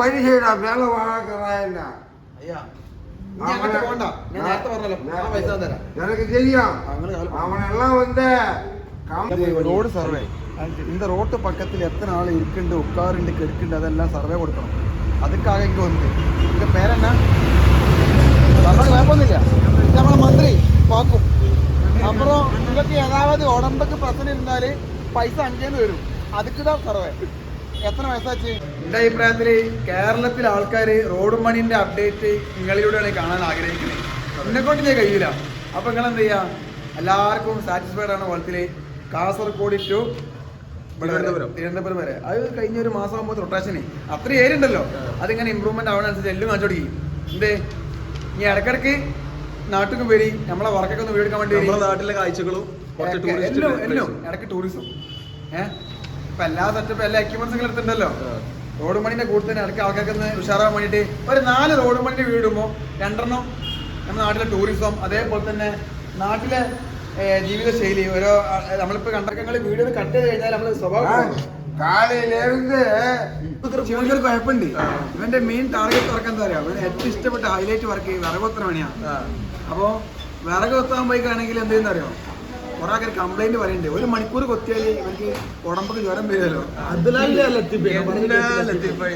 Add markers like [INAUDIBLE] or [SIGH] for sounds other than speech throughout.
பணி செய்யடா மேல வாழக்கிறாயா ஐயா எனக்கு தெரியும். அவனெல்லாம் வந்து ரோடு சர்வே? இந்த ரோட்டு பக்கத்தில் எத்தனை ஆள் இருக்குண்டு உட்காருண்டு இருக்குண்டு அதெல்லாம் சர்வே கொடுக்கணும். அதுக்காக இங்கே வந்து. இங்கே பேர் என்ன? குழப்பம் இல்லையா? நம்ம மந்திரி பார்க்கும். அப்புறம் உங்களுக்கு ஏதாவது உடம்புக்கு பிரச்சனை இருந்தாலே பைசா அங்கேருந்து வரும். அதுக்கு தான் சர்வே. എത്ര വയസ്സാച്ച് എന്റെ അഭിപ്രായത്തിൽ കേരളത്തിലെ ആൾക്കാർ റോഡ് മണിന്റെ അപ്ഡേറ്റ് നിങ്ങളിലൂടെയാണ് കാണാൻ ആഗ്രഹിക്കുന്നത് എന്നെ കൊണ്ട് ഞാൻ കഴിയില്ല അപ്പൊ നിങ്ങൾ എന്ത് ചെയ്യാ? എല്ലാവർക്കും സാറ്റിസ്ഫൈഡ് ആണ് കുളത്തിൽ കാസർഗോഡ് ടു തിരുവനന്തപുരം. തിരുവനന്തപുരം വരെ. അത് കഴിഞ്ഞ ഒരു മാസം ആകുമ്പോൾ റൊട്ടേഷന് അത്ര ഏരിയ ഉണ്ടല്ലോ. അതിങ്ങനെ ഇമ്പ്രൂവ്മെന്റ് ആവണനുസരിച്ച് എല്ലാം കാണിച്ചു തുടങ്ങി എന്തേ? ഇനി ഇടക്കിടക്ക് നാട്ടിലും പേര് നമ്മളെ വർക്കൊക്കെ ഒന്ന് വീടെടുക്കാൻ വേണ്ടി. നാട്ടിലെ കാഴ്ചകളും എല്ലാം ഇടയ്ക്ക് ടൂറിസം ഏഹ് ഇപ്പൊ എല്ലാ സെറ്റപ്പ് എല്ലാ എക്യുപ്മെന്റ്സും എടുത്തിട്ടുണ്ടല്ലോ. റോഡ് മണിന്റെ കൂടുതൽ ഇടയ്ക്ക് ആൾക്കാർക്ക് ഉഷാറാൻ വേണ്ടിയിട്ട് ഒരു നാല് റോഡ് മണിന്റെ വീടുമ്പോൾ രണ്ടെണ്ണം നമ്മുടെ നാട്ടിലെ ടൂറിസം അതേപോലെ തന്നെ നാട്ടിലെ ജീവിതശൈലി ഓരോ നമ്മളിപ്പോ കണ്ടക്കങ്ങൾ വീഡിയോ കട്ട് ചെയ്ത് കഴിഞ്ഞാൽ നമ്മൾ സ്വഭാവം കുഴപ്പമുണ്ട്. ഇവന്റെ മെയിൻ ടാർഗറ്റ് വർക്ക് എന്താ പറയാ ഏറ്റവും ഇഷ്ടപ്പെട്ട ഹൈലൈറ്റ് വർക്ക് വിറകൊത്തണ പണിയാണ്. പോയി കാണെങ്കിൽ പോയിക്കാണെങ്കിൽ എന്തെയ്യെന്നറിയോ കുറെ ആൾക്കാർ കംപ്ലൈന്റ് പറയണ്ടേ. ഒരു മണിക്കൂർ കൊത്തിയാൽ ഇവർക്ക് ഉടമ്പൊക്കെ ജ്വരം വരുമല്ലോ.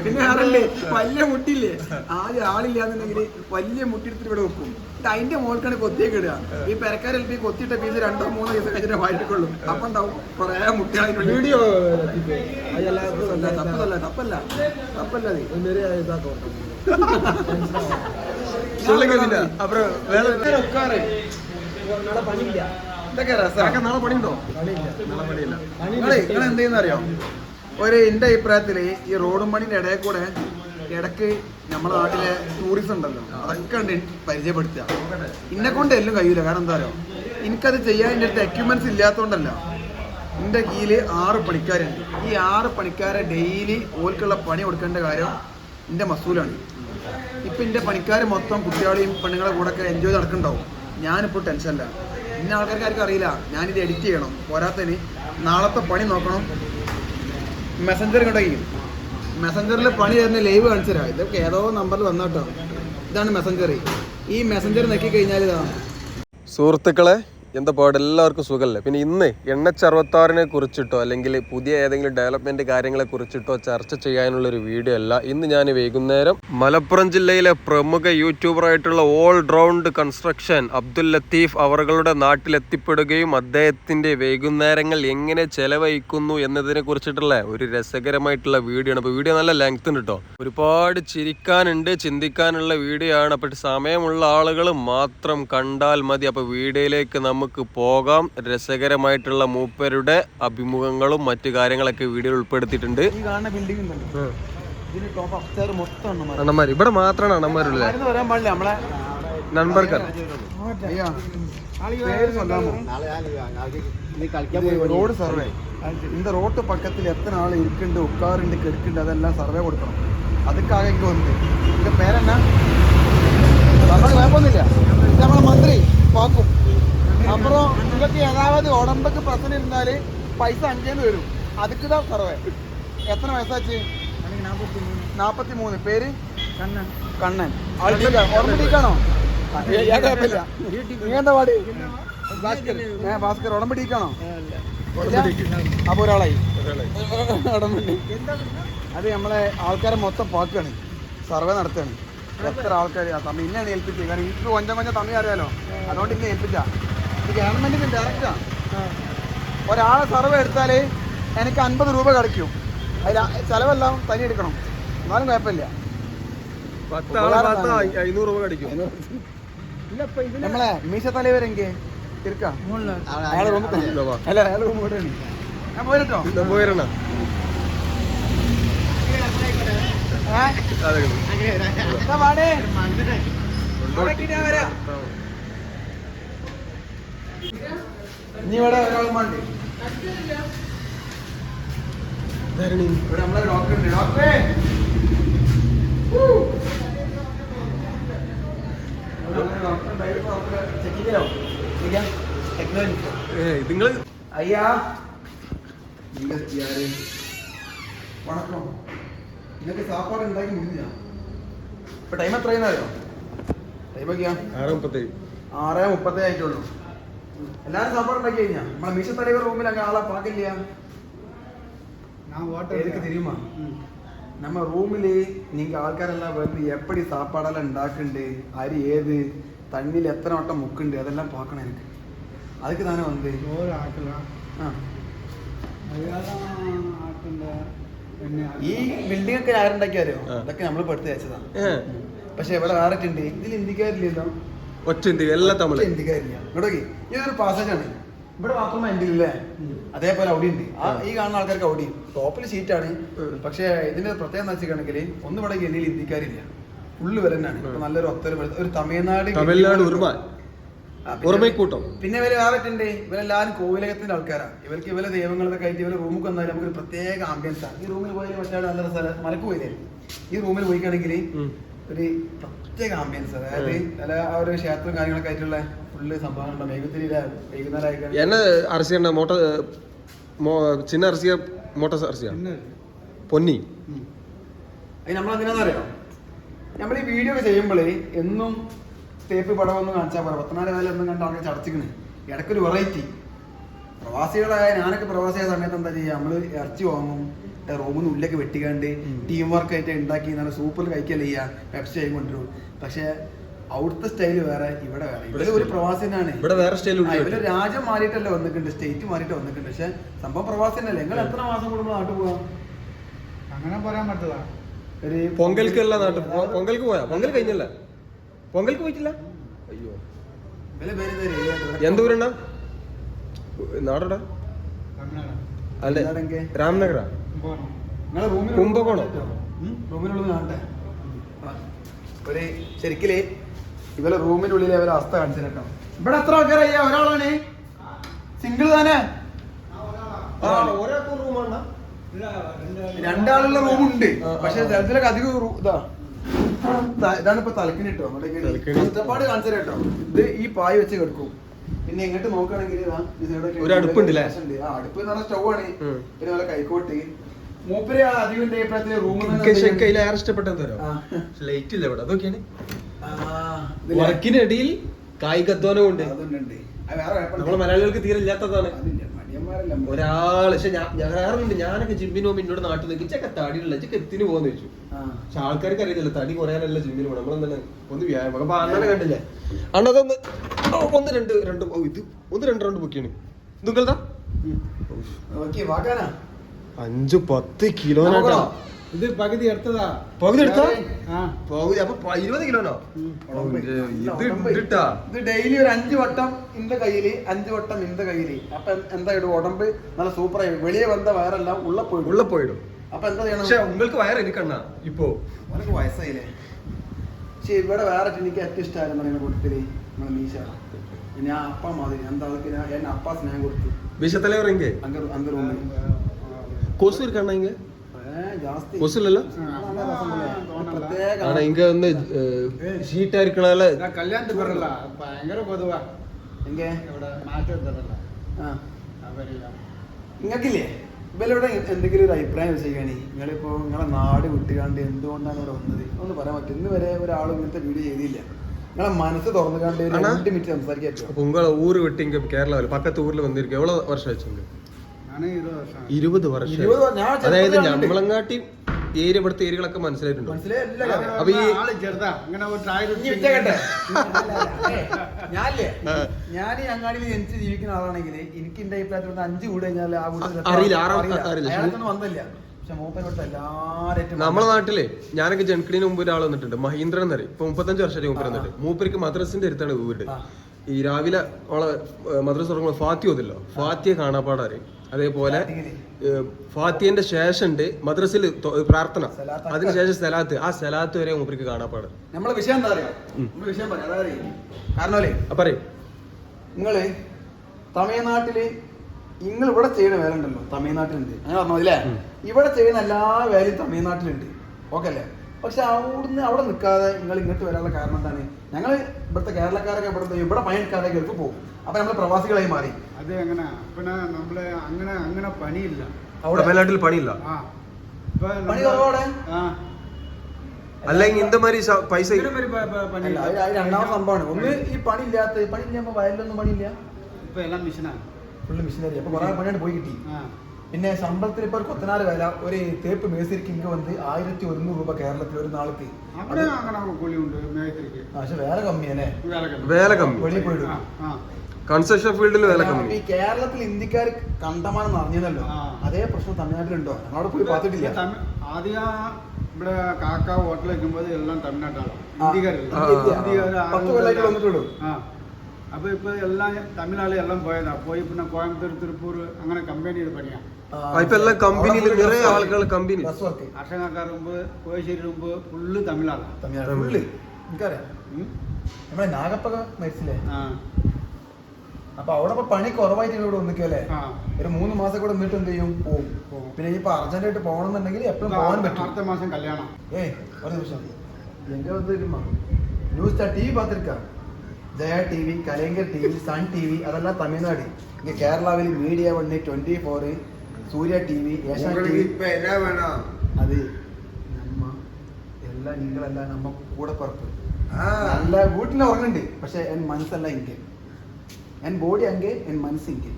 പിന്നെ ആറല്ലേ വലിയ മുട്ടില്ലേ? ആദ്യം ആളില്ലാന്നുണ്ടെങ്കിൽ വലിയ മുട്ടിയെടുത്തിട്ട് ഇവിടെ വെക്കും. അതിന്റെ മോൾക്കാണ് കൊത്തിയൊക്കെ ഇടുക. ഈ പെരക്കാരിൽ ഈ കൊത്തിയിട്ട പീസ് രണ്ടോ മൂന്നോ ദിവസം കഴിഞ്ഞാൽ വായിട്ടിക്കൊള്ളും അപ്പം ഉണ്ടാവും കുറെ മുട്ടികളായിട്ട് വീഡിയോ തപ്പല്ല തപ്പല്ല തപ്പല്ല. അപ്പുറം വേറെ പണിയില്ല. ഇതൊക്കെ. നാളെ പണിയുണ്ടോ? നാളെ പണിയില്ല. നിങ്ങളെ നിങ്ങൾ എന്ത് ചെയ്യുന്നറിയോ? ഒരു എന്റെ അഭിപ്രായത്തിൽ ഈ റോഡും പണിന്റെ ഇടയിൽ കൂടെ ഇടയ്ക്ക് നമ്മുടെ നാട്ടിലെ ടൂറിസം ഉണ്ടല്ലോ. അതൊക്കെ ഉണ്ട് പരിചയപ്പെടുത്തുക. ഇന്നെ കൊണ്ട് എല്ലാം കഴിയൂല. കാരണം എന്താ പറയുക എനിക്കത് ചെയ്യാൻ എന്റെ അടുത്ത് എക്യുപ്മെന്റ്സ് ഇല്ലാത്തതുകൊണ്ടല്ല എന്റെ കീഴിൽ ആറ് പണിക്കാരുണ്ട്. ഈ ആറ് പണിക്കാരെ ഡെയിലി ഓൽക്കുള്ള പണി കൊടുക്കേണ്ട കാര്യം എന്റെ മസൂലാണ്. ഇപ്പൊ എന്റെ പണിക്കാർ മൊത്തം കുട്ടികളെയും പെണ്ണുങ്ങളെ കൂടെ ഒക്കെ എൻജോയ് നടക്കുന്നുണ്ടാവും. ഞാനിപ്പോൾ ടെൻഷനില്ല ഇന്ന ആൾക്കാർക്ക് അറിയില്ല. ഞാനിത് എഡിറ്റ് ചെയ്യണം. പോരാത്തതിന് നാളത്തെ പണി നോക്കണം. മെസ്സഞ്ചർ കണ്ടെങ്കിൽ മെസ്സഞ്ചറിൽ പണി തരുന്ന ലൈവ് കാണിച്ചു തരാം. ഇതൊക്കെ ഏതോ നമ്പറിൽ വന്നോട്ടോ. ഇതാണ് മെസ്സഞ്ചർ ഈ മെസ്സഞ്ചർ നോക്കി കഴിഞ്ഞാൽ ഇതാണ് സുഹൃത്തുക്കളെ എന്താ പാട്? എല്ലാവർക്കും സുഖമല്ലേ? പിന്നെ ഇന്ന് എണ്ണച്ചറുപത്താറിനെ കുറിച്ചിട്ടോ അല്ലെങ്കിൽ പുതിയ ഏതെങ്കിലും ഡെവലപ്മെന്റ് കാര്യങ്ങളെ കുറിച്ചിട്ടോ ചർച്ച ചെയ്യാനുള്ള ഒരു വീഡിയോ അല്ല. ഇന്ന് ഞാൻ വൈകുന്നേരം മലപ്പുറം ജില്ലയിലെ പ്രമുഖ യൂട്യൂബറായിട്ടുള്ള all round construction Abdul Latheef അവറുകളുടെ നാട്ടിലെത്തിപ്പെടുകയും അദ്ദേഹത്തിന്റെ വൈകുന്നേരങ്ങൾ എങ്ങനെ ചെലവഴിക്കുന്നു എന്നതിനെ കുറിച്ചിട്ടുള്ള ഒരു രസകരമായിട്ടുള്ള വീഡിയോ ആണ്. അപ്പോൾ വീഡിയോ നല്ല ലെങ്ത് ഉണ്ട് കേട്ടോ ഒരുപാട് ചിരിക്കാനുണ്ട് ചിന്തിക്കാനുള്ള വീഡിയോ ആണ്. അപ്പോൾ സമയമുള്ള ആളുകൾ മാത്രം കണ്ടാൽ മതി. അപ്പോൾ വീഡിയോയിലേക്ക് നമുക്ക് പോകാം രസകരമായിട്ടുള്ള മൂപ്പരുടെ അഭിമുഖങ്ങളും മറ്റു കാര്യങ്ങളൊക്കെ വീഡിയോയിൽ ഉൾപ്പെടുത്തിയിട്ടുണ്ട് അണ്ണന്മാർ ഇവിടെ മാത്രമാണ് അണ്ണന്മാരുള്ളത് നൺബർക്കർ റോഡ് സർവേ இந்த ரோட்டு பக்கத்தில் எத்தனை ஆள் இருக்குண்டு உட்காருண்டு கெடுக்குண்டு அதெல்லாம் சர்வே கொடுக்கணும் அதுக்காக இங்கே வந்து இங்கே பேர் என்ன நம்ம ஞாபகம் இல்லையா நம்ம மந்திரி பார்க்கும் അപ്പുറം നിങ്ങൾക്ക് ഏതാവത് ഉടമ്പക്ക് പ്രശ്നം ഇരുന്നാൽ പൈസ അഞ്ചേന്ന് വരും. അതുക്കിതാ സർവേ. എത്ര വയസ്സാച്ച്? നാപ്പത്തി മൂന്ന് പേര്? കണ്ണൻ. കണ്ണൻ. ആൾട്ടിക്ക ഓർമ്മ ടീക്കാണോ കുഴപ്പമില്ല നീ എന്താ പാട്? ഭാസ്കർ. ഏ ഭാസ്കർ ഉടമ്പ് ടീക്കാണോ അപ്പൊ ഒരാളായി. ഉടമ്പടി അത് നമ്മളെ ആൾക്കാരെ മൊത്തം പാക്കാണ്. സർവേ നടത്തുകയാണ് എത്ര ആൾക്കാർ തമ്മി ഇന്നാണ് ഏൽപ്പിച്ചത് കാരണം എനിക്ക് കൊഞ്ചം കൊഞ്ചം തമ്മി അറിയാലോ. അതുകൊണ്ട് ഇന്നെ ഏൽപ്പിച്ച. ഇത് ഗവൺമെന്റിന്റെ ഡയറക്റ്റാ ഒരാളെ സർവേ എടുത്താൽ എനിക്ക് അൻപത് രൂപ കിടക്കും അതിൽ ചെലവെല്ലാം തനി എടുക്കണം. എന്നാലും കുഴപ്പമില്ല. അഞ്ഞൂറ് രൂപ കടിക്കും നമ്മളെ മീശ തലവരെങ്കിൽ തിരുക്കാം അയാളെ റൂമിൽ അല്ല അയാളെ റൂം വിടണി ഞാൻ പോയിട്ടോ? പോയിരണ ഇനി ഇവിടെ ഒരാൾ മാണ്ടി ഇവിടെ ഉണ്ട്. നിങ്ങൾ അയ്യാ! നിങ്ങൾ ടൈം എത്രയെന്നറിയോ ടൈം ഒക്കെയാ? ആറ് മുപ്പത്തേഴ്. മുപ്പത്തേഴ് ആയിട്ടുള്ളൂ. എല്ലാരും സപ്പോർട്ട് ഉണ്ടാക്കി കഴിഞ്ഞാ? നമ്മളെ മീശ തലവർ റൂമിൽ അങ്ങ് ആളെ പാകില്ല நான் നമ്മ റൂമിൽ നിങ്ങൾക്ക് ആൾക്കാരെല്ലാം വന്ന് എപ്പടി സാപ്പാടെല്ലാം ഉണ്ടാക്കുന്നുണ്ട് അരി ഏത്? തണ്ണിൽ എത്ര വട്ടം മുക്കുണ്ട്? അതെല്ലാം പാക്കണം എനിക്ക്. അതൊക്കെ താനെ വന്ന്. ഈ ബിൽഡിംഗ് ഒക്കെ ആരുണ്ടാക്കിയാലോ അതൊക്കെ ഇതൊക്കെ നമ്മൾ പഠിച്ചു വെച്ചതാ പക്ഷെ ഇവിടെ ആരൊക്കെ ഉണ്ട്? ഇതിൽ ഇന്ത്യക്കാരില്ലല്ലോ. ഒറ്റ ഇന്ത്യ എല്ലാം തമിഴ്. നോക്കി ഇതൊരു പാസേജ് ആണ്. ഇവിടെ മാത്രമേ എന്റെ ഇല്ലേ അതേപോലെ അവിടെ ഉണ്ട്. ആ ഈ കാണുന്ന ആൾക്കാർക്ക് അവിടെ ടോപ്പിൽ സീറ്റാണ് പക്ഷേ ഇതിന്റെ പ്രത്യേകത എന്ന് വെച്ചിട്ടുണ്ടെങ്കിൽ ഒന്നും ഇവിടെ ഗലിയിൽ ഇന്ത്യക്കാരില്ല. ഫുള്ള് വരനാണ് നല്ലൊരു ഒത്തര ഒരു തമിഴ്നാട് തമിഴ്നാട് ഉറുമ ഉറുമൈക്കൂട്ടം പിന്നെ ഇവർ വേറെ ഉണ്ട്. ഇവരെല്ലാരും കോവിലകത്തിന്റെ ആൾക്കാരാണ് ഇവർക്ക് ഇവരെ ദൈവങ്ങളൊക്കെ കഴിഞ്ഞ് ഇവരെ റൂമിൽ നമുക്ക് ഒരു പ്രത്യേക ആംബിയൻസ് ആണ് ഈ റൂമിൽ പോയാൽ മറ്റേ നല്ല സ്ഥലം മലക്ക് പോയില്ലേ? ഈ റൂമിൽ പോയിക്കാണെങ്കിൽ ഒരു ഒറ്റ ആംബിയൻസ് അതായത് നല്ല ആ ഒരു ക്ഷേത്രം കാര്യങ്ങളൊക്കെ ആയിട്ടുള്ള ഫുള്ള് സംഭവങ്ങളുണ്ട് വൈകുന്നേരം വൈകുന്നേരം എന്നെ അറസിയാണ് മോട്ട ചിന്ന അറസിയ മോട്ട അറസിയ. പൊന്നി. അത് നമ്മൾ എന്തിനാന്നറിയോ നമ്മൾ ഈ വീഡിയോ ചെയ്യുമ്പോൾ എന്നും തേപ്പ് പടം ഒന്നും കാണിച്ചാൽ പോരാ. പത്തനാല് കാലം ഒന്നും കണ്ട് ആൾക്കാർ ഇടയ്ക്കൊരു വെറൈറ്റി പ്രവാസികളായ ഞാനൊക്കെ പ്രവാസിയായ സമയത്ത് എന്താ ചെയ്യുക നമ്മൾ ഇറച്ചി വാങ്ങും. റൂമിൽ നിന്ന് ഉള്ളിലൊക്കെ വെട്ടിക്കാണ്ട് ടീം വർക്ക് ആയിട്ട് ഉണ്ടാക്കി നല്ല സൂപ്പറിൽ കഴിക്കല്ല ചെയ്യുക പെപ്സി ആയി കൊണ്ടുവരും. പക്ഷേ അവിടുത്തെ സ്റ്റൈൽ വേറെ ഇവിടെ വേറെ. ഇവിടെ ഒരു പ്രവാസിനാണ് ഇവിടെ വേറെ സ്റ്റൈൽ ഇവിടെ ഇവർ രാജ്യം മാറിയിട്ടല്ല വന്നിട്ടുണ്ട് സ്റ്റേറ്റ് മാറിയിട്ട് വന്നിട്ടുണ്ട്. പക്ഷെ സംഭവം പ്രവാസിനല്ലേ നിങ്ങൾ എത്ര മാസം കൂടുമ്പോൾ നാട്ടിൽ പോവാം? അങ്ങനെ പറയാൻ പറ്റില്ല ഒരു പൊങ്കൽക്ക് അല്ല നാട്ടിൽ പൊങ്കൽക്ക് പോയാ? പൊങ്കൽ കഴിഞ്ഞല്ല. പൊങ്കൽക്ക് പോയിട്ടില്ല? അയ്യോ. ഇവലെ നാടോടാ നാടെടാ അല്ലെ എന്താണെങ്കെ? കുംഭകോണം. കാണട്ടെ. ഒരു ശരിക്കിൽ ഇവരെ റൂമിനുള്ളിൽ അവരെ അവസ്ഥ കാണിച്ചിട്ടോ ഇവിടെ എത്ര അയ്യാ ഒരാളാണ്. സിംഗിൾ തന്നെ. രണ്ടാളുള്ള റൂമുണ്ട് പക്ഷെ. ചിലത്തിലൊക്കെ അധികം ഇതാ. ഇതാണ് ഇപ്പൊ തലക്കിന് കേട്ടോ നമ്മുടെ കഷ്ടപ്പാട് കാണിച്ചു കേട്ടോ. ഇത് ഈ പായ് വെച്ച് കിടക്കും. പിന്നെ എങ്ങോട്ട് നോക്കുകയാണെങ്കിൽ ഒരു അടുപ്പുണ്ട് അടുപ്പ് എന്ന് പറഞ്ഞാൽ സ്റ്റൗ ആണ് പിന്നെ നല്ല കൈക്കോട്ട്. മൂപ്പര് ആ അധികം തരാം ലൈറ്റ് ഇല്ല ഇവിടെ? അതൊക്കെയാണ് വർക്കിനിടയിൽ കായികധ്വാനം ഉണ്ട്. നമ്മളെ മലയാളികൾക്ക് തീരെ ഇല്ലാത്തതാണ്. ഒരാൾ പക്ഷെ ഞാൻ ഞാനൊക്കെ ജിമ്മിന് പോകുമ്പോൾ എന്നോട് നാട്ടിൽ നിൽക്കും ചെക്ക തടിയുള്ള ചെക്ക എത്തിന് പോകുന്ന ചോദിച്ചു. പക്ഷെ ആൾക്കാർക്ക് അറിയത്തില്ല. തടി കുറയാനല്ല ജിമ്മിന് പോകണം നമ്മളെന്താണ്? ഒന്ന് വ്യായാമം. അപ്പൊ അണ്ണനെ കണ്ടില്ലേ? അണ്ണ അതൊന്ന് ഓ, ഒന്ന് രണ്ട് രണ്ട് ഇത് ഒന്ന് രണ്ട് രണ്ട് ബുക്കിയാണ് നിങ്ങളതാ അഞ്ച് പത്ത് കിലോനാട്ടാ ഇത് പകുതി എടുത്തതാ. പകുതി എടുത്താ? പകുതി അപ്പൊ ഇരുപത് കിലോനോ ഇത് ഡെയിലി ഒരു അഞ്ച് വട്ടം ഇന്റെ കയ്യിൽ അഞ്ച് വട്ടം ഇന്റെ കയ്യിൽ. അപ്പൊ എന്താ ഇടും ഉടമ്പ്? നല്ല സൂപ്പർ ആയി. വെളിയെ വന്ന വയറെല്ലാം ഉള്ള പോയിടും. ഉള്ള പോയിടും. അപ്പൊ എന്താ ചെയ്യണം പക്ഷെ നിങ്ങൾക്ക് വയറ് എനിക്കണ്ണ ഇപ്പോ. വയസ്സായില്ലേ? പക്ഷെ ഇവിടെ വേറെ എനിക്ക് ഏറ്റവും ഇഷ്ടമായിരുന്നു പറയുന്ന കൂട്ടത്തിൽ മീശ. പിന്നെ ആ അപ്പ മാതിരി എന്താ അവർക്ക് ഞാൻ- എന്നെ അപ്പ സ്നേഹം കൊടുത്തു വിഷത്തലവർ എങ്കെ അങ്ക അങ്ക റൂമിൽ கொசு இருக்கா இங்க ജാസ്തി கொசு இல்ல നല്ല രസമുണ്ടല്ലേ? പ്രത്യേക ஆனா இங்க வந்து ஷீட்டா இருக்கனால ഇതാ കല്യാണത്തിന് പറയല്ല ഭയങ്കര പൊതുവാ എങ്കെ ഇവിടെ മാറ്റം തരല്ല ആ അവരില്ല നിങ്ങൾക്കില്ലേ ഇവരോട് എന്തെങ്കിലും ഒരു അഭിപ്രായം ചെയ്യണേ നിങ്ങളിപ്പോ നിങ്ങളെ നാട് വിട്ടുകാണ്ട് എന്തുകൊണ്ടാണ് ഇവിടെ വന്നത് ഒന്ന് പറയാൻ പറ്റും ഇന്ന് വരെ ഒരാളും ഇങ്ങനത്തെ വീഡിയോ ചെയ്തില്ല നിങ്ങളെ മനസ്സ് രണ്ട് മിനിറ്റ് ഊര് വിട്ട് ഇങ്ക കേരള പക്കത്ത് ഊരിൽ വന്നിരിക്കും. എവ്വളോ വർഷം വെച്ചിട്ടുണ്ട്? ഇരുപത് വർഷം. അതായത് നമ്മളങ്ങാട്ടി ഏരിയ ഇവിടുത്തെ ഏരിയകളൊക്കെ മനസ്സിലായിട്ടുണ്ട്. അപ്പൊ ഈ ഞാൻ അങ്ങാടിയിൽ ജീവിക്കുന്ന ആളാണെങ്കിൽ എനിക്ക് അഞ്ച് കൂടെ കഴിഞ്ഞാൽ ആ അറിയില്ല. അറിയില്ല. വന്നില്ല. നമ്മളെ നാട്ടിൽ ഞാനൊക്കെ ജനക്കിടിന് മുമ്പ് ഒരാൾ വന്നിട്ടുണ്ട് മഹീന്ദ്രൻ എന്നറിയും. ഇപ്പൊ മുപ്പത്തഞ്ച് വർഷമായിട്ട് മുമ്പ് വന്നിട്ട്. മൂപ്പർക്ക് മദ്രസിന്റെ അടുത്താണ് വീട്. ഈ രാവിലെ ഓളെ മദ്രസ് തുടങ്ങുമ്പോൾ ഫാത്തി ഓതില്ലോ ഫാത്തിയെ കാണാപ്പാടാ അതേപോലെ ഫാത്തിന്റെ ഫാത്തിയന്റെ ശേഷം ഉണ്ട് മദ്രസിൽ പ്രാർത്ഥന. അതിനുശേഷം സലാത്ത്. ആ സലാത്ത് വരെ മൂപ്പർക്ക് കാണാപ്പാട് നമ്മളെ വിഷയം എന്താ നമ്മളെ വിഷയം പറയാം അതായത് കാരണമല്ലേ അപ്പൊ പറയും. നിങ്ങൾ തമിഴ്നാട്ടിൽ നിങ്ങൾ ഇവിടെ ചെയ്യുന്ന വേല ഉണ്ടല്ലോ തമിഴ്നാട്ടിലുണ്ട്. അങ്ങനെ പറഞ്ഞു അല്ലേ ഇവിടെ ചെയ്യുന്ന എല്ലാ വേലയും തമിഴ്നാട്ടിലുണ്ട്. ഓക്കെ അല്ലേ? പക്ഷെ അവിടുന്ന് അവിടെ നിൽക്കാതെ നിങ്ങൾ ഇങ്ങോട്ട് വരാനുള്ള കാരണം എന്താണ്? ഞങ്ങൾ ഇവിടുത്തെ കേരളക്കാരൊക്കെ ഇവിടെ ഇവിടെ പണിയെടുക്കാതെ ഗൾഫ് പോകും. അപ്പൊ നമ്മൾ പ്രവാസികളായി മാറി. അത് അങ്ങനെ പിന്നെ നമ്മൾ അങ്ങനെ അങ്ങനെ പണിയില്ല. അവിടെ? വേലാട്ടിൽ പണിയില്ല? പണി അല്ലെങ്കിൽ ഇന്ത പൈസ രണ്ടാമത്തെ സംഭവമാണ്. ഒന്ന് ഈ പണി ഇല്ലാത്ത പണി ഇല്ല വയലിലൊന്നും പണിയില്ല? ഇപ്പൊ എല്ലാം മിഷനാണ് ഫുള്ള് മിഷനറി അപ്പൊ കൊറേ പണിയാണ് പോയി കിട്ടി. പിന്നെ ശമ്പളത്തിന് ഇപ്പൊ ഒരു കൊത്തനാട് വില ഒരു തേപ്പ് മേസിരിക്ക് ഇങ്ങ് വന്ന് ആയിരത്തി ഒരുന്നൂറ് രൂപ കേരളത്തിൽ ഒരു നാൾക്ക്. പക്ഷെ വേല കമ്മിയല്ലേ? വേല കമ്മി. വെളിയിൽ പോയിടും കൺസ്ട്രക്ഷൻ ഫീൽഡിൽ വില കമ്മി. ഈ കേരളത്തിൽ ഇന്ത്യക്കാർ കണ്ടമാനം നിറഞ്ഞതല്ലോ. അതേ പ്രശ്നം തമിഴ്നാട്ടിലുണ്ടോ? അവിടെ പോയി പാത്തിട്ടില്ല. ആദ്യ ഇവിടെ കാക്ക ഹോട്ടൽ വെക്കുമ്പോൾ എല്ലാം തമിഴ്നാട്ടാണ്. ഇന്ത്യക്കാരല്ല? പത്ത് കൊല്ലായിട്ട് വന്നിട്ടുള്ളൂ. അപ്പോൾ ഇപ്പോൾ എല്ലാം തമിഴ്നാട് എല്ലാം പോയതാ. പോയി പിന്നെ കോയമ്പത്തൂർ തിരുപ്പൂർ അങ്ങനെ കമ്പനി കമ്പനിയിൽ പണിയാ. ഇപ്പൊ എല്ലാം കമ്പനിയിൽ നിറയെ ആളുകൾ കമ്പനി കർഷകക്കാർ മുമ്പ് കോയശ്ശേരി മുമ്പ് ഫുള്ള് തമിഴാണ് തമിഴ്നാട്. ഫുള്ള്. എനിക്കറിയാം. നമ്മുടെ നാഗപ്പക മരിച്ചില്ലേ? അപ്പൊ അവിടെ ഇപ്പൊ പണി കുറവായിട്ട് ഇവിടെ ഒന്നിക്കല്ലേ ഒരു മൂന്ന് മാസം കൂടെ നിന്നിട്ട് എന്ത് ചെയ്യും? പോകും പിന്നെ ഇപ്പൊ അർജന്റായിട്ട് പോകണമെന്നുണ്ടെങ്കിൽ എപ്പോഴും പോകാൻ പറ്റും. അടുത്ത മാസം കല്യാണം. ഏ ഒരു നിമിഷം. എന്റെ വന്നിരിക്കുമ്പോ. News T പാത്തിരിക്കാം. Jaya T V Kalaignar T V Sun T V അതെല്ലാം തമിഴ്നാട്. ഇങ്ങ കേരളാവിൽ media one twenty four Surya T V അത് നമ്മ എല്ലാം നിങ്ങളെല്ലാം നമ്മ കൂടെ പുറത്ത്. നല്ല വീട്ടിലെ ഉറങ്ങുന്നുണ്ട്. പക്ഷെ എൻ മനസ്സല്ല ഇങ്കെ എൻ ബോഡി അങ്കെ എൻ മനസ്സ് ഇങ്കെ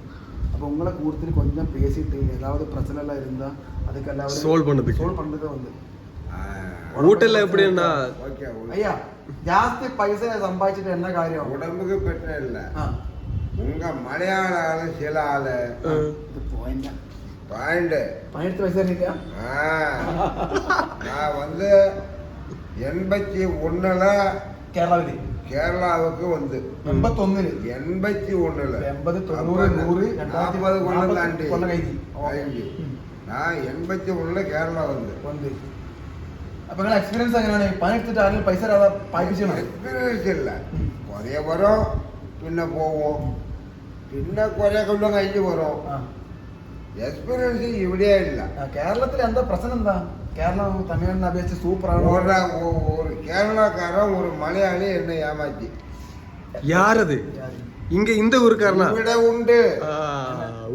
അപ്പൊ உங்களை കൂടുതൽ கொஞ்சம் பேசிட்டு ஏதாவது പ്രശ്നം എല്ലാം இருந்தா അതൊക്കെ எல்லாரும் சோல்வ் பண்ணதுக்கு சோல்வ் பண்ணதுக்கு ஐயா ஜாஸ்தி பைசா சம்பாதிச்சுட்டு என்ன காரியம் உடம்புக்கு பிரச்சனை இல்ல ஆ, உங்க மலையாள ஆளு சில ஆளு இது point. பாயிண்ட் பதினெட்டு வயசு இருக்கா நான் வந்து எண்பத்தி ஒண்ணுல കേരളാവില് கேரளாவுக்கு வந்து എൺപത്തൊന്നില് எண்பத்தி ஒண்ணுல എൺപത് തൊണ്ണൂറ് നൂറ് രണ്ടായിരത്തി நாற்பது கொண்டு നാപ്പത് தாண்டி കൊല്ലം കഴിഞ്ഞു കഴിഞ്ഞു. நான் எண்பத்தி ஒண்ணுல கேரளா வந்து വന്ന് അപ്പൊ നിങ്ങളുടെ എക്സ്പീരിയൻസ് എങ്ങനെയാണ്? പണിയെടുത്തിട്ട് ആരും പൈസ തരാതെ പായിപ്പിച്ചാണ് എക്സ്പീരിയൻസ് ഇല്ല. കുറേ പോരോ പിന്നെ പോവോ. പിന്നെ കുറേ കൊല്ലം കഴിഞ്ഞ് പോരോ. എക്സ്പീരിയൻസ് ഇവിടെ ഇല്ല. കേരളത്തിൽ എന്താ പ്രശ്നം എന്താ? കേരളം തമിഴ്നാടിനെ അപേക്ഷിച്ച് സൂപ്പർ ആണ്? ஒரு கேரளாக்காரன் ஒரு மலையாளி என்னை ஏமாத்தி யார் அது இங்க இந்த ஊருக்காரனா ഇവിടെ ഉണ്ട്. ஆ,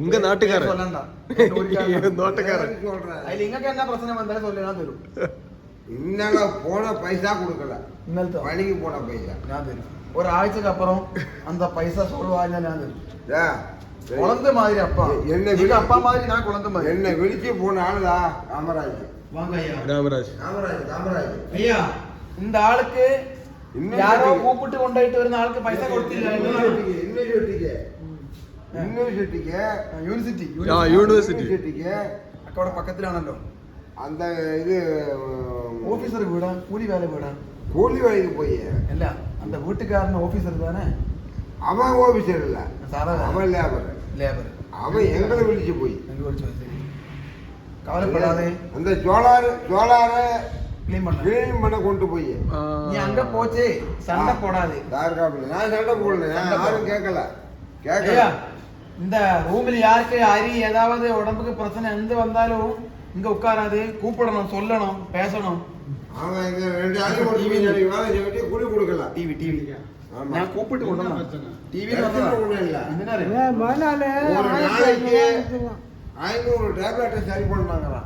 உங்க നാട്ടുകാരൻ. சொல்றேன் [LAUGHS] നോട്ടുകാരൻ. അതിൽ നിങ്ങൾക്ക് എന്താ പ്രശ്നം? എന്തായാലും ചൊല്ലാൻ തരും. [LAUGHS] இன்னல போன பைசா கொடுக்கல. இன்னல வழிக்கு போன பைசா. ஞாபகம் ஒரு ஆഴ്ചக்கு அப்புறம் அந்த பைசா சொல்லுவாங்க ஞாபகம் குழந்தை மாதிரி அப்பா. என்ன எங்க அப்பா மாதிரி நான் குழந்தை மாதிரி. என்ன வெளிச்சு போன ஆளுதா காமராஜ். வாங்க ஐயா. காமராஜ். காமராஜ் காமராஜ். ஐயா இந்த ஆளுக்கு யாரோ கூப்பிட்டு கொண்டாயிட்டு வருന്ന ஆளுக்கு பைசா கொடுத்தில்ல இன்னொரு யூனிவர்சிட்டிக்கு യൂണിവേഴ്സിറ്റിക്ക് യൂണിവേഴ്സിറ്റിക്ക് അക്കവിടെ പക്കത്തിലാണല്ലോ அந்த இது ഓഫീസർ വീടാ കൂലി വേല വീടാ கூலி வேலைக்கு போய் അല്ല அந்த വീട്ടുകാരൻ ഓഫീസർ தானே அவன் ஆபீசர் இல்ல സാധാരണ அவன் லேபர் ലേബർ அவன் எங்களை விழிச்சு போய் എനിക്ക് വിളിച്ചു പോയി കവലപ്പെടാതെ அந்த ஜோலாறு ஜோலாறு ക്ലീൻ பண்ண கிளீன் பண்ண கொண்டு போய் நீ அங்க போச்சு சண்டை போடாது தார்காப்பில் நான் சண்டை போடல சண்டை யாரும் கேட்கல கேட்கல ஐயா இந்த ரூமில் யாருக்கு அரி ஏதாவது உடம்புக்கு பிரச்சனை எந்த வந்தாலும் இங்க உட்காராது கூப்பிடணும் சொல்லணும் பேசணும். டிவி டிவி ഞാൻ കൂപ്പിട്ട് കൊണ്ടുവന്ന ടി വി ஐநூறு டேப்லெட்டை சரி பண்ணாங்களா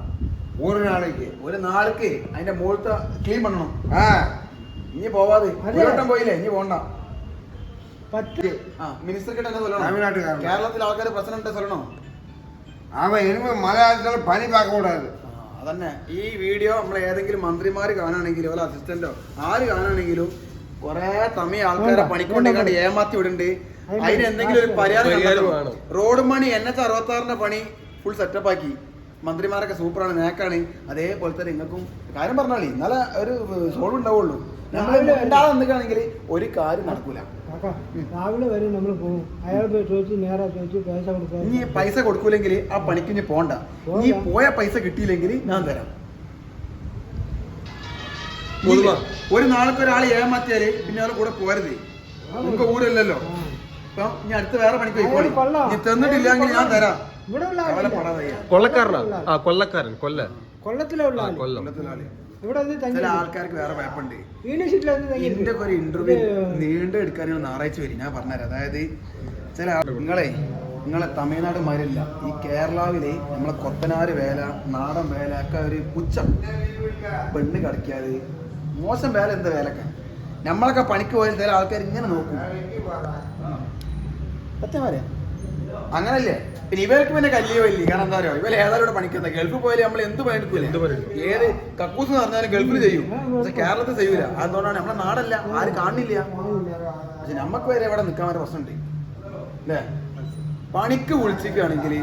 ஒரு നാളേക്ക് ഒരു നാൾക്ക് അതിന്റെ മുകളിലത്തെ ക്ലീൻ പണണം ആ ഇനി പോവാതെ ഒരുവട്ടം പോയില്ലേ ഇനി പോണ്ട മിനിസ്റ്റർ കേട്ടെ തമിഴ്നാട്ടുകാരൻ കേരളത്തിലെ ആൾക്കാർ പ്രശ്നം ഉണ്ടോ അവൻ ഇനിമ മലയാളത്തിൽ പണി പാക്കക്കൂടാது അതന്നെ. ഈ വീഡിയോ നമ്മൾ ഏതെങ്കിലും മന്ത്രിമാര് കാണാണെങ്കിലും അല്ല അസിസ്റ്റന്റോ ആര് കാണാണെങ്കിലും കൊറേ തമിഴ് ആൾക്കാരെ പണിക്കൊണ്ടേക്കാണ്ട് ഏമാത്തി വിടുന്നുണ്ട് അതിന് എന്തെങ്കിലും ഒരു പരിഹാരം റോഡ് പണി എൻ എച്ച് അറുപത്തി ആറിന്റെ പണി ഫുൾ സെറ്റപ്പ് ആക്കി. മന്ത്രിമാരൊക്കെ സൂപ്പറാണ് നേക്കാണ് അതേപോലെ തന്നെ നിങ്ങൾക്കും കാര്യം പറഞ്ഞാളി ഇന്നലെ ഒരു സോൾവ് ഉണ്ടാവുള്ളൂ. നമ്മൾ ഉണ്ടാകാൻ നിൽക്കുകയാണെങ്കിൽ ഒരു കാര്യം നടക്കൂല. രാവിലെ വരെ നമ്മൾ പോകും അയാൾ പോയി ചോദിച്ച് നേരെ ചോദിച്ച് പൈസ കൊടുക്കാൻ. ഇനി പൈസ കൊടുക്കൂലെങ്കിൽ ആ പണിക്ക് ഇനി പോണ്ട. നീ പോയ പൈസ കിട്ടിയില്ലെങ്കിൽ ഞാൻ തരാം. ഒരു നാൾക്ക് ഒരാൾ ഏമാത്തിയാൽ പിന്നെ അയാൾ കൂടെ പോരുത് നമുക്ക് ഊരല്ലല്ലോ. അപ്പൊ ഇനി അടുത്ത് വേറെ പണിക്ക് പോയിക്കോളി നീ തന്നിട്ടില്ലെങ്കിൽ ഞാൻ തരാം. കൊള്ളക്കാരനാ? ആ കൊല്ലക്കാരൻ കൊല്ല. കൊല്ലത്തിലെ ഉള്ള ചില ആൾക്കാർക്ക് വേറെ കുഴപ്പമുണ്ട് എന്റെ ഒരു ഇന്റർവ്യൂ നീണ്ടു എടുക്കാനുള്ള ഞായറാഴ്ച വരും. ഞാൻ പറഞ്ഞുതരാം. അതായത് ചില നിങ്ങളെ നിങ്ങളെ തമിഴ്നാട് മാരില്ല ഈ കേരളാവിലെ നമ്മളെ കൊത്തനാര് വേല നാടൻ വേല ഒക്കെ ഒരു പുച്ഛം. പെണ്ണ് കടിക്കാതെ. മോശം വേല എന്താ വേലക്ക? നമ്മളൊക്കെ പണിക്ക് പോയാൽ ചില ആൾക്കാർ ഇങ്ങനെ നോക്കും. സത്യം പറയാ. അങ്ങനല്ലേ? പിന്നെ ഇവർക്ക് പിന്നെ കല്ലിയോ ഇല്ല? കാരണം എന്താ പറയുക ഇവർ ഏതായാലും ഇവിടെ പണിക്കുന്നത് ഗൾഫിൽ പോയാലും നമ്മൾ എന്ത് പണിക്കൂലേ ഏത് കക്കൂസ് എന്ന് പറഞ്ഞാലും ഗൾഫിൽ ചെയ്യും. പക്ഷെ കേരളത്തിൽ ചെയ്യൂല. അതുകൊണ്ടാണ് നമ്മളെ നാടല്ല. ആരും കാണില്ല പക്ഷെ നമുക്ക് വരെ ഇവിടെ നിൽക്കാൻ വരെ പ്രശ്നമുണ്ട്. അല്ലേ? പണിക്ക് വിളിച്ചിരിക്കുകയാണെങ്കിൽ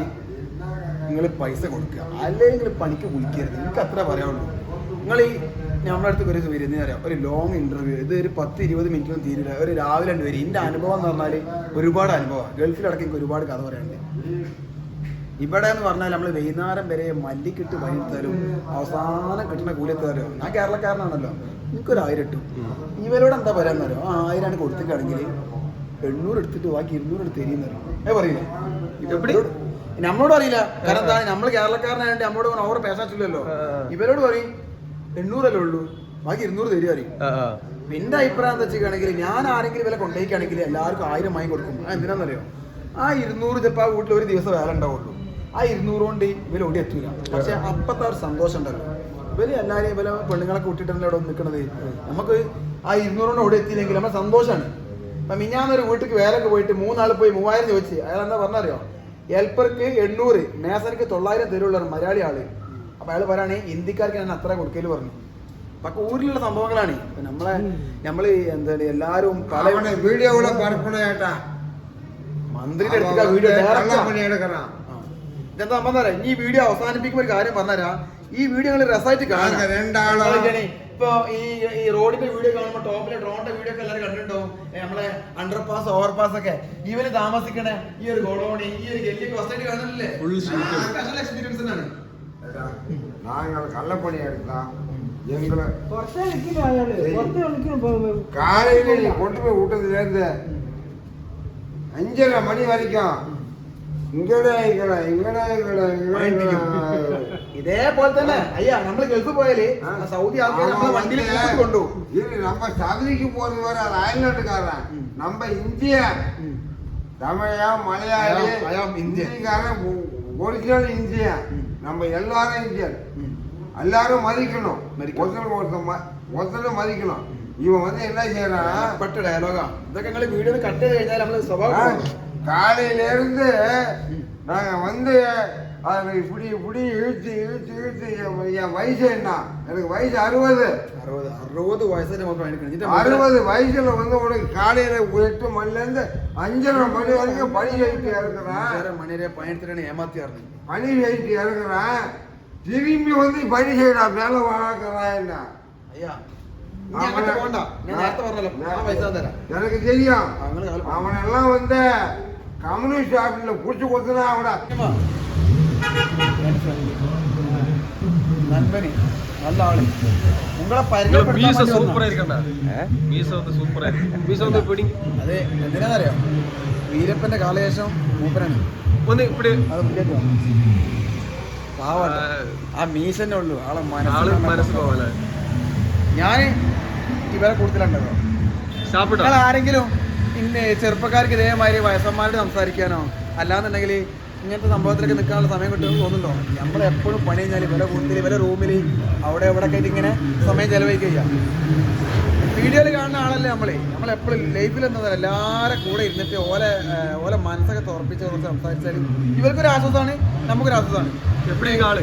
നിങ്ങൾ പൈസ കൊടുക്കുക. അല്ലെങ്കിൽ പണിക്ക് വിളിക്കരുത്. എനിക്ക് അത്ര പറയാനുള്ളൂ. നിങ്ങൾ ഈ നമ്മുടെ അടുത്ത് ഒരു വരുന്ന അറിയാം ഒരു ലോങ് ഇന്റർവ്യൂ ഇത് ഒരു പത്ത് ഇരുപത് മിനിറ്റൊന്നും തീരില്ല. ഒരു രാവിലെ രണ്ട് വരും എന്റെ അനുഭവം എന്ന് പറഞ്ഞാൽ ഒരുപാട് അനുഭവം. ഗൾഫിലടക്കം എനിക്ക് ഒരുപാട് കഥ പറയാനുണ്ട്. ഇവിടെ എന്ന് പറഞ്ഞാൽ നമ്മൾ വൈകുന്നേരം വരെ മല്ലിക്കിട്ട് വൈകിത്തരും അവസാനം കിട്ടുന്ന കൂലിയെത്താരോ ഞാൻ കേരളക്കാരനാണല്ലോ. എനിക്കൊരു ആയിരം ഇട്ടു ഇവരോട് എന്താ പറയാന്നറിയോ ആ ആയിരമാണ് കൊടുത്തിട്ടാണെങ്കിൽ എണ്ണൂറ് എടുത്തിട്ട് ബാക്കി ഇരുന്നൂറ് എടുത്ത് തരും ഏ പറയില്ലേ? നമ്മളോട് അറിയില്ല കാരണം എന്താ നമ്മൾ കേരളക്കാരനായിട്ട് നമ്മളോട് ഓവർ പേശാച്ചില്ലല്ലോ. ഇവരോട് പറയും എണ്ണൂറല്ലേ ഉള്ളൂ? ബാക്കി ഇരുന്നൂറ് തരുമായിരിക്കും എന്റെ അഭിപ്രായം എന്താ വെച്ചിട്ടാണെങ്കിൽ ഞാൻ ആരെങ്കിലും വില കൊണ്ടുപോയിക്കാണെങ്കിൽ എല്ലാവർക്കും ആയിരം വാങ്ങി കൊടുക്കും. എന്തിനാണെന്നറിയോ ആ ഇരുന്നൂറ് ചിലപ്പോൾ ആ വീട്ടിൽ ഒരു ദിവസം വേല ഉണ്ടാവുള്ളൂ. ആ ഇരുന്നൂറ് കൊണ്ട് ഇവർ ഓടി എത്തൂല. പക്ഷെ അപ്പത്തെ ഒരു സന്തോഷം ഉണ്ടല്ലോ ഇവർ എല്ലാവരും ഇവരെ പെണ്ണുങ്ങളെ കൂട്ടിയിട്ടല്ലേ ഇവിടെ നിൽക്കുന്നത് നമുക്ക് ആ ഇരുന്നൂറ് കൊണ്ട് ഓടി എത്തിയില്ലെങ്കിൽ നമ്മുടെ സന്തോഷമാണ്. അപ്പൊ മിഞ്ഞാന്നൊരു വീട്ടിലേക്ക് വേലൊക്കെ പോയിട്ട് മൂന്നാൾ പോയി മൂവായിരം ചോദിച്ച്. അയാൾ എന്താ പറഞ്ഞറിയോ? ഹെൽപ്പർക്ക് എണ്ണൂറ് മേസനക്ക് തൊള്ളായിരം തരുള്ള മലയാളി ആൾ അപ്പോൾ അയാൾ പറയാണ് ഹിന്ദിക്കാർക്ക് ഞാൻ അത്ര കൊടുക്കൽ പറഞ്ഞു. പക്ക ഊരിലുള്ള സംഭവങ്ങളാണ്. നമ്മളെ നമ്മൾ എന്താണ് എല്ലാവരും പല വീഡിയോ മന്ത്രിയുടെ അടുത്ത് വീഡിയോ എന്താ അമ്മ തരാം ഈ വീഡിയോ അവസാനിപ്പിക്കുമ്പോൾ ഒരു കാര്യം പറഞ്ഞുതരാ. ഈ വീഡിയോ നിങ്ങൾ രസമായിട്ട് കാണാം ഇപ്പൊ ഈ ഈ റോഡിന്റെ വീഡിയോ കാണുമ്പോൾ ടോപ്പിലെ ഡ്രോണിന്റെ വീഡിയോ ഒക്കെ എല്ലാവരും കണ്ടിട്ടുണ്ടോ നമ്മളെ അണ്ടർ പാസ് ഓവർ പാസ് ഒക്കെ. ഇവർ താമസിക്കണേ ഈ ഒരു ഗോഡോണി ഈ ഒരു വലിയ കോസ്റ്റായിട്ട് കാണുന്നില്ലേ? ഫുൾ എക്സ്പീരിയൻസ് ആണ് எடுத்தோம் நாங்கள் கள்ளப்பணி எடுத்தோம் எங்களை காலையில் நீ கொண்டு போய் விட்டதுலேருந்து அஞ்சரை மணி வரைக்கும் இங்கடா இங்கடா இதே போல ஐயா நம்மளுக்கு எழுத்து போயிலே. சவுதி வண்டியில கொண்டு நம்ம சவுதிக்கு போறது வர அது நம்ம இந்திய தமிழா மலையாளி. இந்தியக்காரன் original Indian. நம்ம எல்லாரும் இந்தியன் எல்லாரும் மதிக்கணும் மதிக்கணும். ஒருத்தர் ஒருத்தர் ம- ஒருத்தர் மதிக்கணும் இவன் வந்து என்ன செய்யறான் പെട്ട ഡയലോഗാ ഇതൊക്കെ നിങ്ങൾ വീഡിയോ കട്ട് ചെയ്ത് കഴിഞ്ഞാൽ നമ്മള് സ്വഭാവം காலையில இருந்து நாங்க வந்து அதை இப்படி இப்படி இழுத்து இழுத்து இழுத்து என் வயசு என்ன? எனக்கு வயசு அறுபது. அறுபது அறுபது வயசு நம்ம அறுபது வயசில் வந்து உனக்கு காலையில் எட்டு மணில இருந்து அஞ்சரை மணி வரைக்கும் பணி செய்து இறக்குறேன் மணிலே பயணத்தில் ஏமாத்தி இறங்க பணி செய்து இறங்குறேன் திரும்பி வந்து பணி செய்யடா மேலே வளர்க்குறான் என்ன? ஐயா எனக்கு தெரியும். அவனெல்லாம் வந்து கம்யூனிஸ்ட் ஆஃபீஸில் பிடிச்சி கொடுத்துனா அவனை പിടി. അതെ എന്തിനാന്നറിയോ? വീരപ്പന്റെ കാലശേഷം മൂപ്പരാണ്. ഒന്ന് ഇപ്പിടി. അത് മുന്നേറ്റം? ആ മീസന്നെ ഉള്ളൂ. ആളെ ഞാൻ ഇവരെ കൂടുതലുണ്ടോ സാപ്പിട്ടോ നിങ്ങൾ ആരെങ്കിലും ഇന്ന് ചെറുപ്പക്കാർക്ക് ഇതേമാതിരി വയസ്സന്മാരോട് സംസാരിക്കാനോ? അല്ലാന്നുണ്ടെങ്കിൽ ഇങ്ങനത്തെ സംഭവത്തിലൊക്കെ നിൽക്കാനുള്ള സമയം കിട്ടുമെന്ന് തോന്നുന്നുണ്ടോ? നമ്മൾ എപ്പോഴും പണി കഴിഞ്ഞാൽ ഇവരെ കൂട്ടിൽ ഇവരെ റൂമിൽ അവിടെ എവിടെ ആയിട്ട് ഇങ്ങനെ സമയം ചെലവഴിക്കുക വീഡിയോയിൽ കാണുന്ന ആളല്ലേ നമ്മളെ? നമ്മളെപ്പോഴും ലൈഫിൽ എന്താ എല്ലാവരും കൂടെ ഇരുന്നിട്ട് ഓലെ ഓരോ ഓലെ മനസ്സൊക്കെ തുറപ്പിച്ച് കുറച്ച് സംസാരിച്ചാൽ ഇവർക്കൊരു ആശ്വാസമാണ് നമുക്കൊരു ആശ്വാസമാണ് എപ്പോഴും ആൾ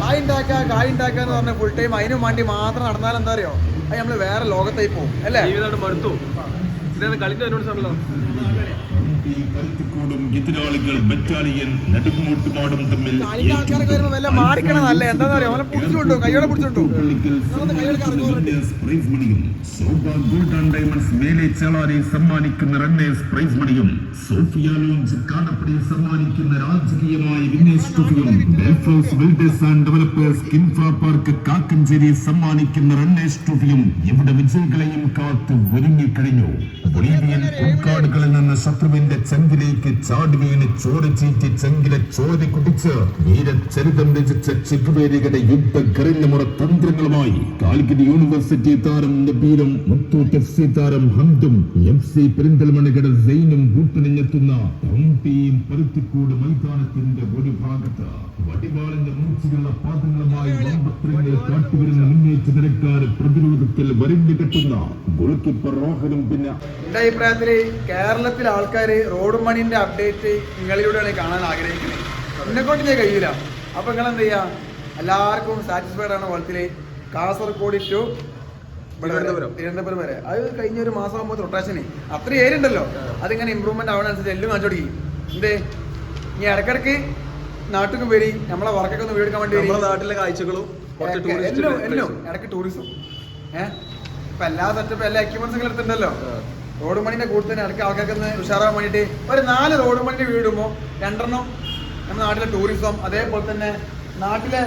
കായ് ഉണ്ടാക്കുക കായ് ഉണ്ടാക്കുക എന്ന് പറഞ്ഞാൽ ഫുൾ ടൈം അതിനും വേണ്ടി മാത്രം നടന്നാൽ എന്താ അറിയോ? അത് നമ്മൾ വേറെ ലോകത്തായി പോകും അല്ലേ? മടുത്തു. ഇതാണ് കളിന്റെ അതിനോട് എതിരാളികൾ ബറ്റാലിയൻ നടുങ്ങോട്ടുമാടും തമ്മിൽ സമ്മാനിക്കുന്ന റണ്ണേഴ്സ് പ്രൈസ് മണിയും സോഫിയ ലോഞ്ച് കാടപ്പടി സമ്മാനിക്കുന്ന രാജകീയമായ winners ട്രോഫിയും builders and developers park Kakkancheri സമ്മാനിക്കുന്ന റണ്ണേഴ്സ് ട്രോഫിയും ഇവിടെ വിജയികളെയും കാത്ത് ഒരുങ്ങിക്കഴിഞ്ഞു. ബൊളീവിയൻ ഉൾക്കാടുകളിൽ നിന്ന് ശത്രുവിന്റെ ചെറുപ്പക്കാരന്റെ ചെങ്കിലേക്ക് ചാടി വീണ് ചോര ചീറ്റി ചെങ്കിലെ ചോര കുടിച്ച് വീരചരിതം രചിച്ച ചെക്കുപേരികളുടെ യുദ്ധ ഗറില്ലമുറ തന്ത്രങ്ങളുമായി കാലിക്കറ്റ് യൂണിവേഴ്സിറ്റി താരം നബീലും മുത്തൂറ്റ് എഫ് സി താരം ഹംദും എഫ് സി പെരിന്തൽമണികളുടെ സെയിനും കൂട്ടണിഞ്ഞെത്തുന്ന ഹംപിയും പരുത്തിക്കൂട് മൈതാനത്തിന്റെ ഒരു ഭാഗത്ത് വടിവാളിന്റെ മൂർച്ചയുള്ള പാദങ്ങളുമായി വമ്പത്രങ്ങൾ കാട്ടുവരുന്ന മുന്നേറ്റ നിരക്കാർ പ്രതിരോധത്തിൽ വരിഞ്ഞു കെട്ടുന്ന ഗോൾ കീപ്പർ റോഹനും പിന്നെ എന്റെ അഭിപ്രായത്തിൽ കേരളത്തിലെ ആൾക്കാർ റോഡ് മണിന്റെ അപ്ഡേറ്റ് നിങ്ങളിലൂടെയാണ് കാണാൻ ആഗ്രഹിക്കുന്നത്. എന്നെക്കൊണ്ട് ഞാൻ കഴിയില്ല. അപ്പോൾ നിങ്ങൾ എന്ത് ചെയ്യുക എല്ലാവർക്കും സാറ്റിസ്ഫൈഡ് ആണ് വളത്തിൽ കാസർഗോഡ് ടു തിരുവനന്തപുരം. തിരുവനന്തപുരം വരെ. അത് കഴിഞ്ഞ ഒരു മാസം ആകുമ്പോൾ റൊട്ടേഷന് അത്ര ഏരിയ ഉണ്ടല്ലോ. അതിങ്ങനെ ഇമ്പ്രൂവ്മെന്റ് ആവണനുസരിച്ച് എല്ലാം കാണിച്ചു തുടങ്ങി എന്തേ? ഇനി ഇടക്കിടക്ക് നാട്ടിലും വരി. നമ്മളെ വർക്കൊക്കെ ഒന്ന് വീടെടുക്കാൻ വേണ്ടി നമ്മുടെ നാട്ടിലെ കാഴ്ചകളും എല്ലാം ഇടയ്ക്ക് ടൂറിസം ഏഹ് ഇപ്പം എല്ലാ സെറ്റപ്പ് എല്ലാ എക്യുപ്മെൻസും എടുത്തിട്ടുണ്ടല്ലോ റോഡ് മണിന്റെ കൂടെ തന്നെ ഇടയ്ക്ക് ആൾക്കാർക്ക് ഉഷാറാൻ വേണ്ടിയിട്ട് ഒരു നാല് റോഡ് മണിന്റെ വീടുമ്പോൾ രണ്ടെണ്ണം നമ്മുടെ നാട്ടിലെ ടൂറിസം അതേപോലെ തന്നെ നാട്ടിലെ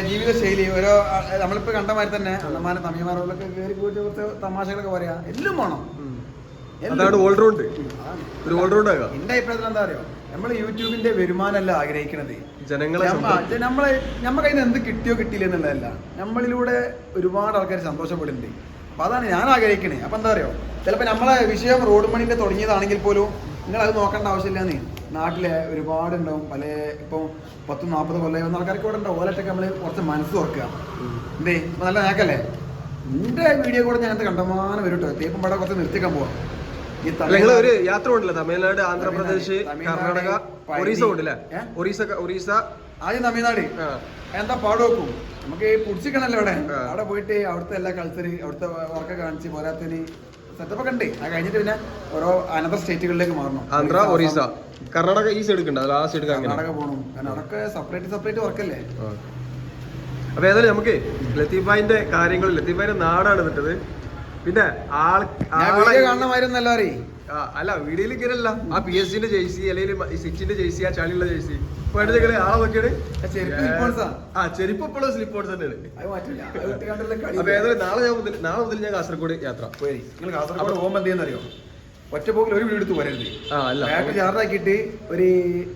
ജീവിത ജീവിതശൈലി ഓരോ നമ്മളിപ്പോ കണ്ട മാതിരി തന്നെ അന്നമാരെ തമിഴ്മാരോടൊക്കെ കയറി പോയിട്ട് കുറച്ച് തമാശകളൊക്കെ പറയാ. എല്ലാം വേണം. അതാണ് ഓൾറൗണ്ട് ഒരു ഓൾറൗണ്ട് ആകാം. എന്റെ അഭിപ്രായത്തിൽ എന്താ അറിയോ? നമ്മൾ യൂട്യൂബിന്റെ വരുമാനമല്ല ആഗ്രഹിക്കണത്. ജനങ്ങളെ നമ്മ- നമ്മളെ നമ്മ കയ്യിൽ എന്ത് കിട്ടിയോ കിട്ടിയില്ല എന്നുള്ളതല്ല. നമ്മളിലൂടെ ഒരുപാട് ആൾക്കാർ സന്തോഷപ്പെടുന്നുണ്ട്. അപ്പൊ അതാണ് ഞാൻ ആഗ്രഹിക്കണേ. അപ്പൊ എന്താ പറയുക ചിലപ്പോൾ നമ്മളെ വിഷയം റോഡ് മണിന്റെ തുടങ്ങിയതാണെങ്കിൽ പോലും നിങ്ങൾ അത് നോക്കേണ്ട ആവശ്യമില്ല ആവശ്യമില്ലെന്ന്. നാട്ടിലെ ഒരുപാടുണ്ടാവും. പല ഇപ്പൊ പത്തും നാൽപ്പത് കൊല്ലം ആൾക്കാർക്ക് ഇവിടെ ഉണ്ടാവും. ഓലറ്റൊക്കെ നമ്മൾ കുറച്ച് മനസ്സ് ഓർക്കുക എന്തേ? നല്ല നേക്കല്ലേ? നിന്റെ വീഡിയോ കൂടെ ഞാൻ കണ്ടമാനം വരും കേട്ടോ തേപ്പം പടം കുറച്ച് നിർത്തിക്കാൻ പോവാം. നിങ്ങൾ ഒരു യാത്ര ഉണ്ടല്ലോ തമിഴ്നാട് ആന്ധ്രാപ്രദേശ് കർണാടക ഒറീസ ഉണ്ടല്ലേ ഒറീസ ഒറീസ ആദ്യം തമിഴ്നാട്. എന്താ പാട് വെക്കും നമുക്ക് പുടിച്ചിക്കണല്ലോ അവിടെ. അവിടെ പോയിട്ട് അവിടുത്തെ എല്ലാ കൾച്ചറി അവിടുത്തെ വർക്ക് കാണിച്ച് പോരാത്തിന് സെറ്റപ്പ് ഒക്കെ ഉണ്ട്. അത് കഴിഞ്ഞിട്ട് പിന്നെ ഓരോ അനന്തർ സ്റ്റേറ്റുകളിലേക്ക് മാറണം. ആന്ധ്ര ഒറീസ കർണാടക ഈ സൈഡ് ഉണ്ട് ആ സൈഡ് കർണാടക പോകണം കർണാടക സെപ്പറേറ്റ് സെപ്പറേറ്റ് വർക്കല്ലേ അപ്പൊ ഏതായാലും നമുക്ക് ലത്തീഫായിന്റെ കാര്യങ്ങൾ ലത്തീഫായിന്റെ നാടാണ് വിട്ടത് പിന്നെ ആൾ കാണുന്ന മാതിരി ഒന്നല്ല അറിയേ അല്ല വീഡിയോയിൽ ഇങ്ങനെയല്ല. ആ പി എസ് സിന്റെ ജേഴ്സി അല്ലെങ്കിൽ സിറ്റിന്റെ ജേഴ്സി ആ ചളിയുള്ള ജേഴ്സി എടുത്ത് ആളെ നോക്കിയാണ് ആ. ചെരുപ്പ് ഇപ്പോഴും തന്നെയാണ്. ഇട്ട് കണ്ടുള്ള കളി അപ്പൊ ഏതായാലും നാളെ ഞാൻ മുതൽ നാളെ മുതൽ ഞാൻ കാസർഗോഡ് യാത്ര. പോയി നിങ്ങൾ കാസർഗോഡ് പോകുമ്പോൾ എന്ത് ചെയ്യുന്നറിയോ? ഒറ്റ പോക്കിൽ ഒരു വീട് എടുത്ത് പോരരുത്. ആ അല്ല. ബാക്ക് ചാർജാക്കിയിട്ട് ഒരു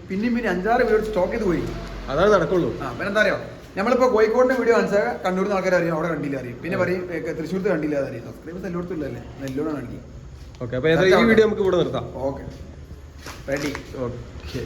പിന്നെയും പിന്നെ അഞ്ചാറ് വീട് സ്റ്റോക്ക് ചെയ്ത് പോയി. അതാണ് നടക്കുള്ളൂ. ആ പിന്നെ എന്താ അറിയോ നമ്മളിപ്പോ കോഴിക്കോടിന്റെ വീഡിയോ കാണിച്ചാൽ കണ്ണൂരിൽ നിന്ന് ആൾക്കാർ അറിയാം അവിടെ കണ്ടില്ല അറിയും. പിന്നെ പറയും തൃശ്ശൂർത്ത് കണ്ടില്ല അറിയാം സബ്സ്ക്രൈബേഴ്സ് എല്ലായിടത്തും ഇല്ലല്ലേ നെല്ലോണം കാണിക്കും ഓക്കെ അപ്പൊ ഈ വീഡിയോ നമുക്ക് ഇവിടെ നിർത്താം. Okay ready okay